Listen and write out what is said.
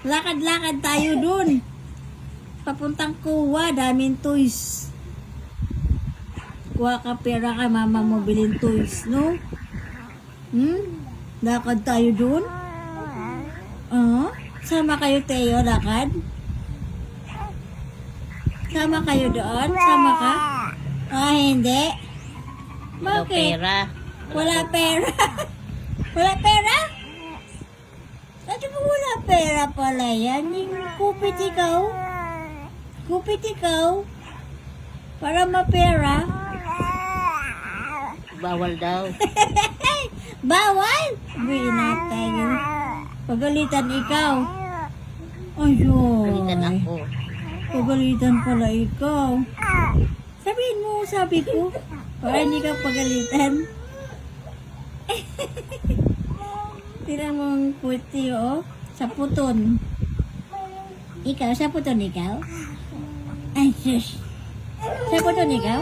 Lakad-lakad tayo dun. Papuntang kuwa, daming toys. Kuha ka pera ka, mama mo bilhin toys, no? Hmm? Lakad tayo dun? Oo? Sama kayo, Teo, lakad? Sama kayo doon? Sama ka? Ah, hindi. Bakit? pera. Wala pera. wala pera? Pera pala yan? Yung kupit ikaw? Kupit ikaw? Para mapera? Bawal daw. Bawal! Na tayo. Pagalitan ikaw. Ayun. Palitan ako. Pagalitan pala ikaw. Sabihin mo, sabi ko. Para hindi ka pagalitan. Tira mo ang puti, oh. Sa puton. Ikaw, sa puton ikaw? Ay, sus. Sa puton ikaw?